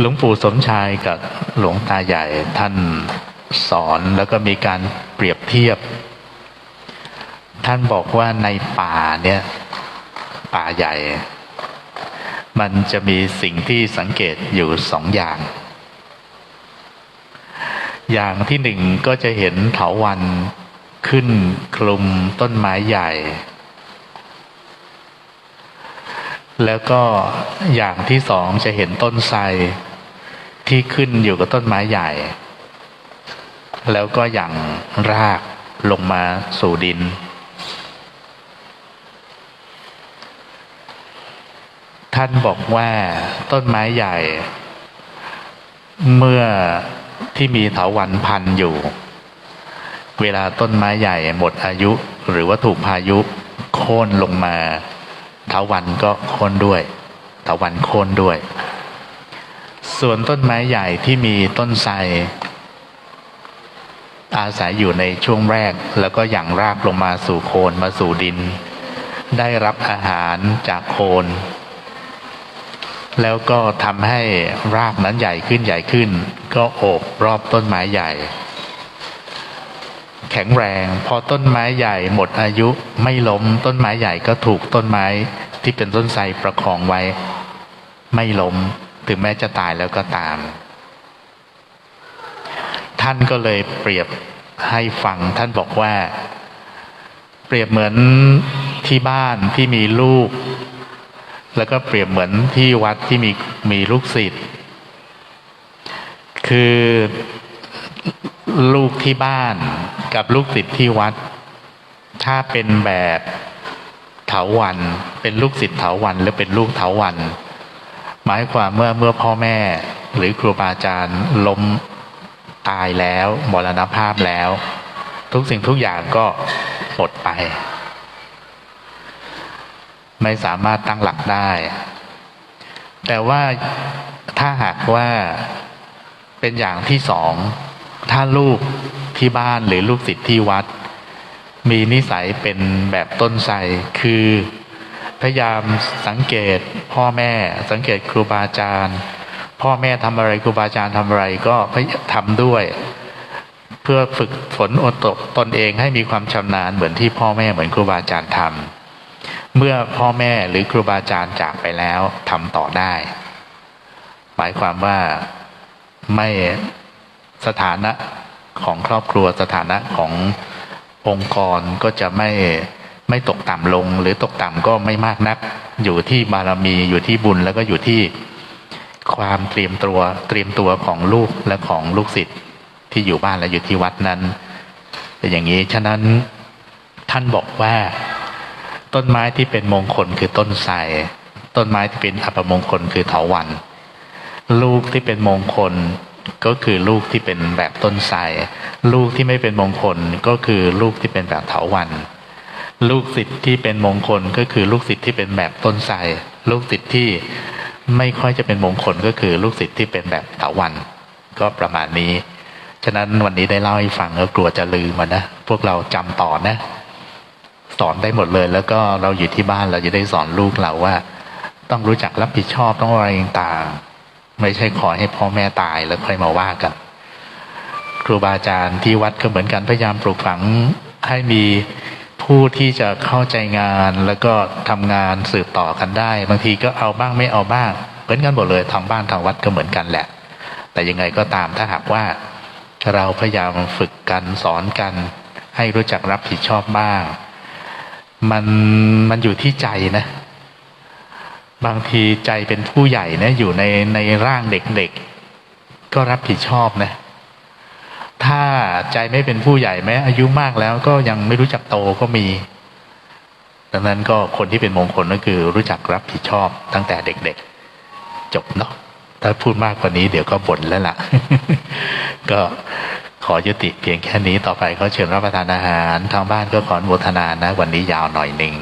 หลวงปู่สมชายกับหลวงตาใหญ่ท่านสอนแล้วก็มีการเปรียบเทียบ ท่านบอกว่าในป่าเนี่ยป่าใหญ่ มันจะมีสิ่งที่สังเกตอยู่สองอย่าง อย่างที่หนึ่งก็จะเห็นเถาวันขึ้นคลุมต้นไม้ใหญ่ แล้วก็อย่างที่สองจะเห็นต้นไทร ที่ขึ้นอยู่กับต้นไม้ใหญ่ แล้วก็อย่างรากลงมาสู่ดิน ท่านบอกว่าต้นไม้ใหญ่ เมื่อที่มีเถาวันพันอยู่ เวลาต้นไม้ใหญ่หมดอายุหรือว่าถูกพายุโค่นลงมาเถาวันก็โค่นด้วยเถาวันโค่นด้วย ส่วนต้นไม้ใหญ่ที่มีต้นไทรอาศัยอยู่ในช่วงแรกแล้วก็อย่างรากลงมาสู่โคนมาสู่ดิน ได้รับอาหารจากโคน แล้วก็ทำให้รากนั้นใหญ่ขึ้นใหญ่ขึ้น ก็โอบรอบต้นไม้ใหญ่ แข็งแรงพอต้นไม้ใหญ่หมดอายุไม่ล้มต้นไม้ใหญ่ก็ถูกต้นไม้ที่เป็นต้นไทรประคองไว้ ไม่ล้ม ถึงแม้จะตายแล้วก็ตาม ท่านก็เลยเปรียบให้ฟัง ท่านบอกว่า เปรียบเหมือนที่บ้านที่มีลูก แล้วก็เปรียบเหมือนที่วัดที่มีมีลูกศิษย์คือลูกที่บ้านกับลูกศิษย์ที่วัด ถ้าเป็นแบบเถาวันเป็นลูกศิษย์เถาวันหรือเป็นลูกเถาวัน หมายความเมื่อเมื่อพ่อแม่หรือครูบาอาจารย์ล้มตายแล้วมรณภาพแล้ว ทุกสิ่งทุกอย่างก็หมดไป ไม่สามารถตั้งหลักได้ แต่ว่าถ้าหากว่าเป็นอย่างที่สอง ถ้าลูกที่บ้านหรือลูกศิษย์ที่วัด มีนิสัยเป็นแบบต้นไทรคือ พยายามสังเกตพ่อแม่ สังเกตครูบาอาจารย์ พ่อแม่ทำอะไรครูบาอาจารย์ทำอะไรก็พยายามทำด้วย เพื่อฝึกฝนอดตกตนเองให้มีความชำนาญเหมือนที่พ่อแม่เหมือนครูบาอาจารย์ทำเมื่อพ่อแม่หรือครูบาอาจารย์จากไปแล้วทำต่อได้ หมายความว่าไม่สถานะของครอบครัวสถานะขององค์กรก็จะไม่ ไม่ตกต่ำลง หรือตกต่ำก็ไม่มากนัก อยู่ที่บารมีอยู่ที่บุญแล้วก็อยู่ที่ความเตรียมตัวเตรียมตัวของลูกและของลูกศิษย์ที่อยู่บ้านและอยู่ที่วัดนั้นเป็นอย่างนี้ฉะนั้นท่านบอกว่า ต้นไม้ที่เป็นมงคลคือต้นไทรต้นไม้ที่เป็นอัปมงคลคือเถาวัน ลูกที่เป็นมงคลก็คือลูกที่เป็นแบบต้นไทรลูกที่ไม่เป็นมงคลก็คือลูกที่เป็นแบบเถาวัน ลูกศิษย์ที่เป็นมงคลก็คือลูกศิษย์ที่เป็นแบบต้นไทรลูกศิษย์ที่ไม่ค่อยจะเป็นมงคลก็คือลูกศิษย์ที่เป็นแบบเถาวันก็ประมาณนี้ ฉะนั้นวันนี้ได้เล่าให้ฟังก็กลัวจะลืมมันนะ พวกเราจำต่อนะ สอนได้หมดเลย แล้วก็เราอยู่ที่บ้านเราจะได้สอนลูกเราว่า ต้องรู้จักรับผิดชอบต้องอะไรต่างไม่ใช่ขอให้พ่อแม่ตายแล้วค่อยมาว่ากัน ครูบาอาจารย์ที่วัดก็เหมือนกันพยายามปลูกฝังให้มี ผู้ที่จะเข้าใจงานแล้วก็ทำงานสืบต่อกันได้ บางทีก็เอาบ้างไม่เอาบ้างเหมือนกันหมดเลยทางบ้านทางวัดก็เหมือนกันแหละ แต่ยังไงก็ตามถ้าหากว่าเราพยายามฝึกกันสอนกัน ให้รู้จักรับผิดชอบบ้าง มันมันอยู่ที่ใจนะ บางทีใจเป็นผู้ใหญ่นะอยู่ในในร่างเด็กๆก็รับผิดชอบนะ ถ้าใจไม่เป็นผู้ใหญ่แม้อายุมากแล้วก็ยังไม่รู้จักโตก็มี ดังนั้นก็คนที่เป็นมงคลก็คือรู้จักรับผิดชอบตั้งแต่เด็กๆ จบเนาะถ้าพูดมากกว่านี้เดี๋ยวก็บ่นแล้วล่ะ ก็ขอยุติเพียงแค่นี้ต่อไปเขาเชิญรับประทานอาหาร ทางบ้านก็ขออนุโมทนานะ วันนี้ยาวหน่อยหนึ่ง